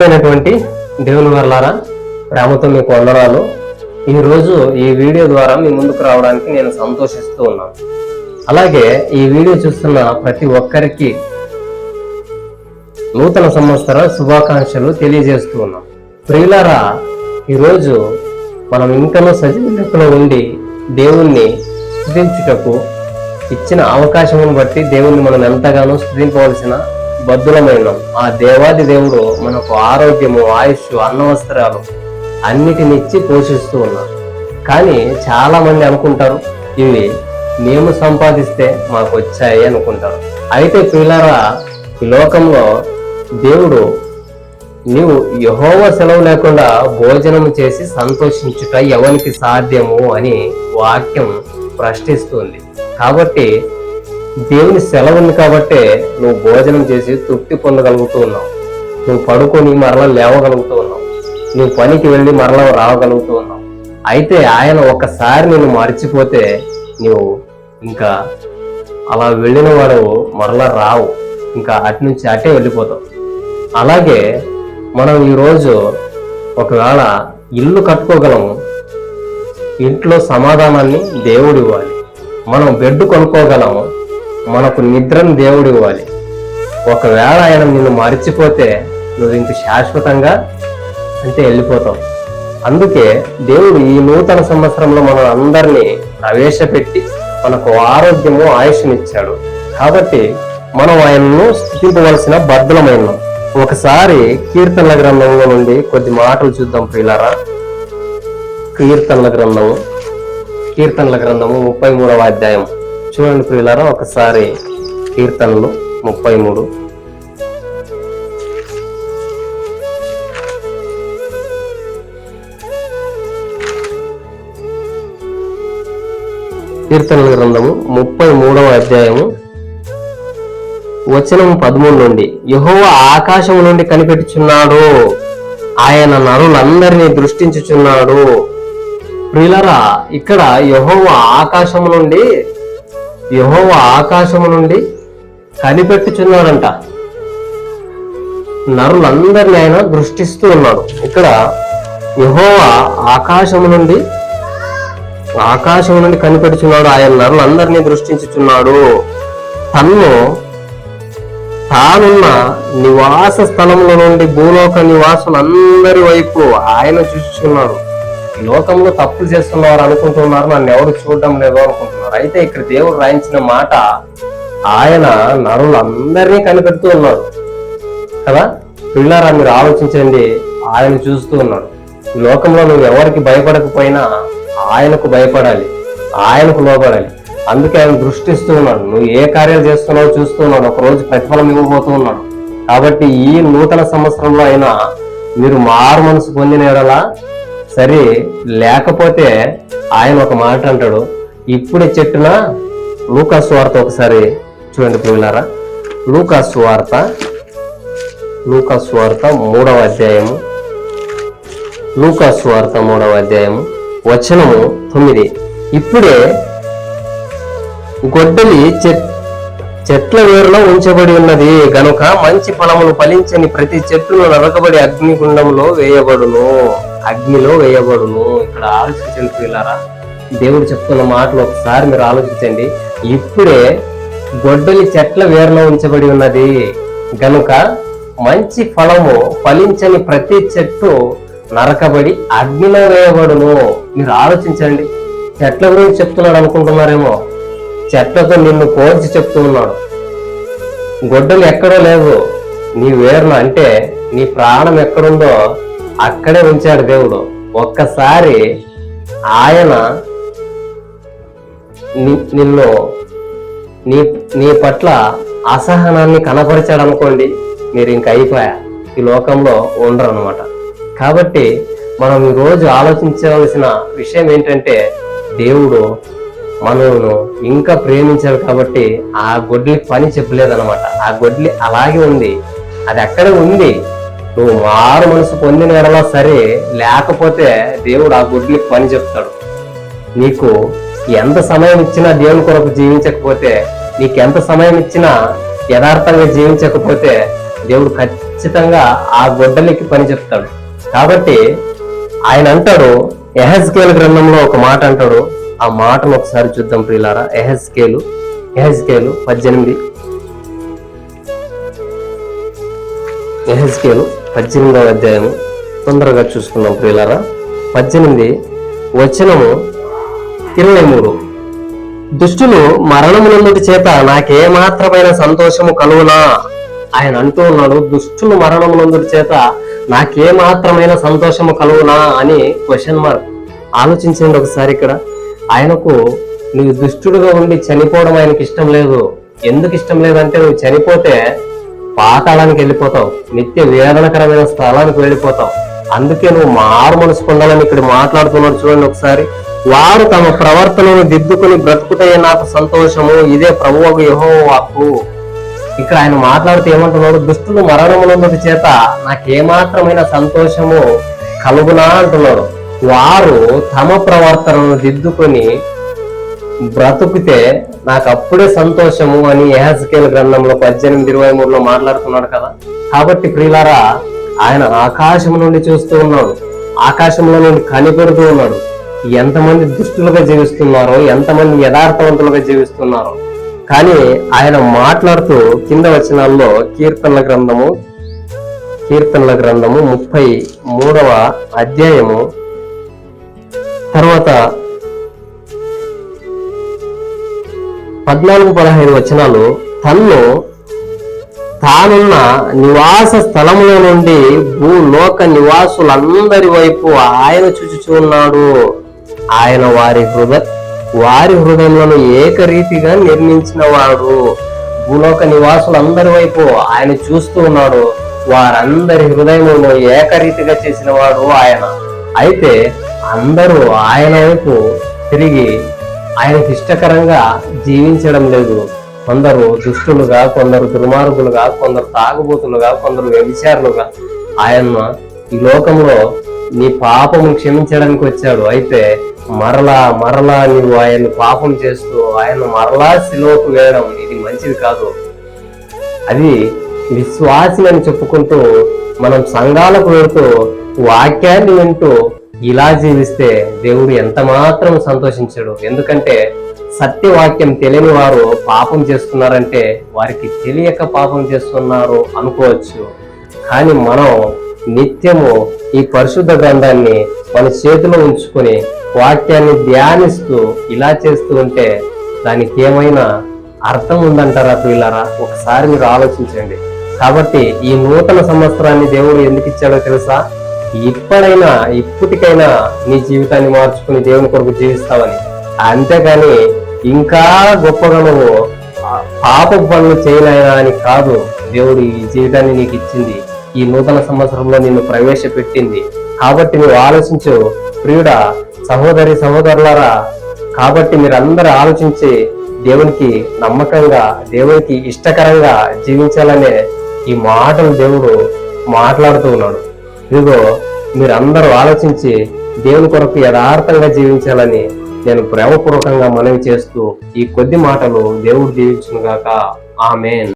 అయినటువంటి దేవుని వర్లారా ప్రేమతో మీకు వందనాలు. ఈ రోజు ఈ వీడియో ద్వారా మీ ముందుకు రావడానికి నేను సంతోషిస్తూ ఉన్నాను. అలాగే ఈ వీడియో చూస్తున్న ప్రతి ఒక్కరికి నూతన సంవత్సర శుభాకాంక్షలు తెలియజేస్తూ ఉన్నాం ప్రియులారా ఈరోజు మనం ఇంకనూ సజీవులో ఉండి దేవుణ్ణి స్థుతించుటకు ఇచ్చిన అవకాశమును బట్టి దేవుణ్ణి మనం ఎంతగానో స్థుతించవలసిన బద్దులమైన ఆ దేవాది దేవుడు మనకు ఆరోగ్యము ఆయుష్ అన్నవస్త్రాలు అన్నిటిని ఇచ్చి పోషిస్తూ ఉన్నారు. కానీ చాలా మంది అనుకుంటారు ఇవి మేము సంపాదిస్తే మాకు వచ్చాయి అనుకుంటారు. అయితే పిల్లరా ఈ లోకంలో దేవుడు నీవు యహోవ సెలవు లేకుండా భోజనం చేసి సంతోషించుట ఎవరికి సాధ్యము అని వాక్యం ప్రశ్నిస్తుంది కాబట్టి దేవుని సెలవు ఉంది కాబట్టే నువ్వు భోజనం చేసి తృప్తి పొందగలుగుతూ ఉన్నావు. నువ్వు పడుకొని మరలా లేవగలుగుతూ ఉన్నావు. నువ్వు పనికి వెళ్ళి మరలా రావగలుగుతూ ఉన్నావు. అయితే ఆయన ఒక్కసారి నేను మర్చిపోతే నువ్వు ఇంకా అలా వెళ్ళిన వాడు మరలా రావు. ఇంకా అటు నుంచి అటే వెళ్ళిపోతావు. అలాగే మనం ఈరోజు ఒకవేళ ఇల్లు కట్టుకోగలము. ఇంట్లో సమాధానాన్ని దేవుడు ఇవ్వాలి. మనం బెడ్ కొనుక్కోగలము. మనకు నిద్రను దేవుడు ఇవ్వాలి. ఒకవేళ ఆయన నిన్ను మర్చిపోతే నువ్వు ఇంక శాశ్వతంగా అంటే వెళ్ళిపోతావు. అందుకే దేవుడు ఈ నూతన సంవత్సరంలో మనం అందరినీ ప్రవేశపెట్టి మనకు ఆరోగ్యము ఆయుష్నిచ్చాడు కాబట్టి మనం ఆయనను స్థితింపవలసిన బద్దలమైన ఒకసారి కీర్తనల గ్రంథంలో నుండి కొద్ది మాటలు చూద్దాం ప్రియులారా. కీర్తనల గ్రంథము కీర్తనల గ్రంథము ముప్పై మూడవ అధ్యాయం చూడండి ప్రియులారా ఒకసారి కీర్తనలు ముప్పై మూడు. కీర్తనల గ్రంథము ముప్పై మూడవ అధ్యాయము వచనం పదమూడు నుండి యహోవ ఆకాశము నుండి కనిపెట్టుచున్నాడు ఆయన నరులందరినీ దృష్టించుచున్నాడు. ప్రియులరా ఇక్కడ యహోవ ఆకాశము నుండి యహోవ ఆకాశము నుండి కనిపెట్టుచున్నాడంట. నరులందరినీ ఆయన దృష్టిస్తూ ఉన్నాడు. ఇక్కడ యహోవ ఆకాశము నుండి ఆకాశం నుండి కనిపెడుచున్నాడు ఆయన నరులందరినీ దృష్టించుచున్నాడు. తన్ను తానున్న నివాస స్థలముల నుండి భూలోక నివాసులందరి వైపు ఆయన చూస్తున్నాడు లోకంలో తప్పులు చేస్తున్నవారు అనుకుంటున్నారు నన్ను ఎవరు చూడడం లేదు అనుకుంటున్నారు. అయితే ఇక్కడ దేవుడు రాయించిన మాట ఆయన నరులందరినీ కనిపెడుతూ ఉన్నాడు. కదా? పిల్లరా మీరు ఆలోచించండి. ఆయన చూస్తూ ఉన్నాడు. లోకంలో నువ్వు ఎవరికి భయపడకపోయినా ఆయనకు భయపడాలి. ఆయనకు లోపడాలి అందుకే ఆయన దృష్టిస్తూ ఉన్నాడు. నువ్వు ఏ కార్యాలు చేస్తున్నావో చూస్తూ ఉన్నాడు. ఒక రోజు ప్రతిఫలం ఇవ్వబోతూ ఉన్నాడు. కాబట్టి ఈ నూతన సంవత్సరంలో అయినా మీరు మారు మనసు పొందిన ఎడలా సరే లేకపోతే ఆయన ఒక మాట అంటాడు. ఇప్పుడే చెట్టున లూకాసు వార్త ఒకసారి చూడండి పిల్లలారా లూకా వార్త లూకా వార్త మూడవ అధ్యాయము. లూకా వార్త మూడవ అధ్యాయము వచనము తొమ్మిది. ఇప్పుడే గొడ్డలి చెట్ చెట్ల వేరులో ఉంచబడి ఉన్నది. గనుక మంచి ఫలములు ఫలించని ప్రతి చెట్టును నరకబడి అగ్నిగుండంలో వేయబడును. అగ్నిలో వేయబడును. ఇక్కడ ఆలోచించండి పిల్లారా దేవుడు చెప్తున్న మాటలు ఒకసారి మీరు ఆలోచించండి. ఇప్పుడే గొడ్డలి చెట్ల వేరులో ఉంచబడి ఉన్నది. గనుక మంచి ఫలము ఫలించని ప్రతి చెట్టు నరకబడి అగ్నిలో వేయబడును. మీరు ఆలోచించండి. చెట్ల గురించి చెప్తున్నాడు అనుకుంటున్నారేమో. చెట్లతో నిన్ను పోల్చి చెప్తూ ఉన్నాడు. గొడ్డలు ఎక్కడో లేవు. నీ వేరున అంటే నీ ప్రాణం ఎక్కడుందో అక్కడే ఉంచాడు దేవుడు. ఒక్కసారి ఆయన నిన్ను నీ నీ పట్ల అసహనాన్ని కనపరిచాడు అనుకోండి మీరు ఇంక అయిపోయా. ఈ లోకంలో ఉండరు అనమాట కాబట్టి మనం ఈ రోజు ఆలోచించవలసిన విషయం ఏంటంటే దేవుడు మనల్ని ఇంకా ప్రేమించాడు కాబట్టి ఆ గొడ్లి పని చెప్పలేదన్నమాట. ఆ గొడ్లి అలాగే ఉంది. అది అక్కడే ఉంది. నువ్వు మారు మనసు పొందిన ఎడలా సరే లేకపోతే దేవుడు ఆ గుడ్లకి పని చెప్తాడు. నీకు ఎంత సమయం ఇచ్చినా దేవుని కొరకు జీవించకపోతే నీకు ఎంత సమయం ఇచ్చినా యథార్థంగా జీవించకపోతే దేవుడు ఖచ్చితంగా ఆ గొడ్డలికి పని చెప్తాడు. కాబట్టి ఆయన అంటాడు ఎహెజ్కేల్ గ్రంథంలో ఒక మాట అంటాడు. ఆ మాటను ఒకసారి చూద్దాం ప్రియులారా. ఎహెజ్కేలు ఎహెజ్కేలు పద్దెనిమిది. ఎహెజ్కేలు పద్దెనిమిదవ అధ్యాయము. తొందరగా చూసుకున్నాం ప్రియులారా. పద్దెనిమిది వచనము ఇరవై మూడు. దుష్టులు మరణమునందుటి చేత నాకేమాత్రమైన సంతోషము కలుగునా? ఆయన అంటూ ఉన్నాడు దుష్టులు మరణమునందుటి చేత నాకేమాత్రమైన సంతోషము కలుగునా అని క్వశ్చన్ మార్క్ ఆలోచించండి ఒకసారి ఇక్కడ. ఆయనకు నీవు దుష్టుడుగా ఉండి చనిపోవడం ఆయనకి ఇష్టం లేదు. ఎందుకు ఇష్టం లేదంటే నువ్వు చనిపోతే పాతాళానికి వెళ్ళిపోతావు. నిత్య వేదనకరమైన స్థలానికి వెళ్ళిపోతావు. అందుకే నువ్వు మారు మనసు పొందాలని ఇక్కడ మాట్లాడుతున్నాడు చూడండి ఒకసారి. వారు తమ ప్రవర్తనను దిద్దుకుని బ్రతుకుతాయే నాకు సంతోషము. ఇదే ప్రభువుకు యహో వాక్కు ఇక్కడ ఆయన మాట్లాడుతూ ఏమంటున్నాడు? దుష్టులు మరణమునందు చేత నాకేమాత్రమైన సంతోషము కలుగునా అంటున్నాడు. వారు తమ ప్రవర్తనను దిద్దుకొని బ్రతుకుతే నాకు అప్పుడే సంతోషము అని ఏహస్కేల్ గ్రంథంలో పద్దెనిమిది ఇరవై మూడులో మాట్లాడుతున్నాడు కదా. కాబట్టి ప్రియులారా ఆయన ఆకాశం నుండి చూస్తూ ఉన్నాడు. ఆకాశంలో నుండి కనిపెడుతూ ఉన్నాడు. ఎంతమంది దుష్టులుగా జీవిస్తున్నారో ఎంతమంది యథార్థవంతులుగా జీవిస్తున్నారో. కానీ ఆయన మాట్లాడుతూ కింద వచనాల్లో కీర్తనల గ్రంథము కీర్తనల గ్రంథము ముప్పై మూడవ అధ్యాయము తర్వాత పద్నాలుగు పదహైదు వచనాలు తన్ను తానున్న నివాస స్థలములో నుండి భూలోక నివాసులందరి వైపు ఆయన చూచుచున్నాడు ఆయన వారి హృదయ వారి హృదయంలో ఏకరీతిగా నిర్మించిన వాడు భూలోక నివాసులందరి వైపు ఆయన చూస్తూ ఉన్నాడు. వారందరి హృదయములను ఏకరీతిగా చేసిన వాడు ఆయన. అయితే అందరూ ఆయన వైపు తిరిగి ఆయనకి ఇష్టకరంగా జీవించడం లేదు. కొందరు దుష్టులుగా కొందరు దుర్మార్గులుగా కొందరు తాగుబోతులుగా కొందరు వ్యభిచారులుగా ఆయన ఈ లోకంలో నీ పాపము క్షమించడానికి వచ్చాడు. అయితే మరలా మరలా నువ్వు ఆయన పాపం చేస్తూ ఆయన మరలా సిలువకు వేయడం ఇది మంచిది కాదు. అది విశ్వాసి అని చెప్పుకుంటూ మనం సంఘాలకు వెళ్తూ వాక్యాన్ని వింటూ ఇలా జీవిస్తే దేవుడు ఎంత మాత్రం సంతోషించాడు. ఎందుకంటే సత్యవాక్యం తెలియని వారు పాపం చేస్తున్నారంటే వారికి తెలియక పాపం చేస్తున్నారు అనుకోవచ్చు. కానీ మనం నిత్యము ఈ పరిశుద్ధ గ్రంథాన్ని మన చేతిలో ఉంచుకొని వాక్యాన్ని ధ్యానిస్తూ ఇలా చేస్తూ ఉంటే దానికి ఏమైనా అర్థం ఉందంటారా పిల్లరా ఒకసారి మీరు ఆలోచించండి. కాబట్టి ఈ నూతన సంవత్సరాన్ని దేవుడు ఎందుకు ఇచ్చాడో తెలుసా? ఇప్పుడైనా ఇప్పటికైనా నీ జీవితాన్ని మార్చుకుని దేవుని కొరకు జీవిస్తావని. అంతేకాని ఇంకా గొప్పగా నువ్వు పాప పనులు చేయలేనా అని కాదు దేవుడు ఈ జీవితాన్ని నీకు ఇచ్చింది. ఈ నూతన సంవత్సరంలో నిన్ను ప్రవేశపెట్టింది. కాబట్టి నువ్వు ఆలోచించు ప్రియుడా సహోదరి సహోదరులారా కాబట్టి మీరందరూ ఆలోచించి దేవునికి నమ్మకంగా దేవునికి ఇష్టకరంగా జీవించాలనే ఈ మాటలు దేవుడు మాట్లాడుతూ ఉన్నాడు. ఇదిగో మీరందరూ ఆలోచించి దేవుని కొరకు యథార్థంగా జీవించాలని నేను ప్రేమపూర్వకంగా మనవి చేస్తూ ఈ కొద్ది మాటలు దేవుడు దీవించుగాక ఆమెన్.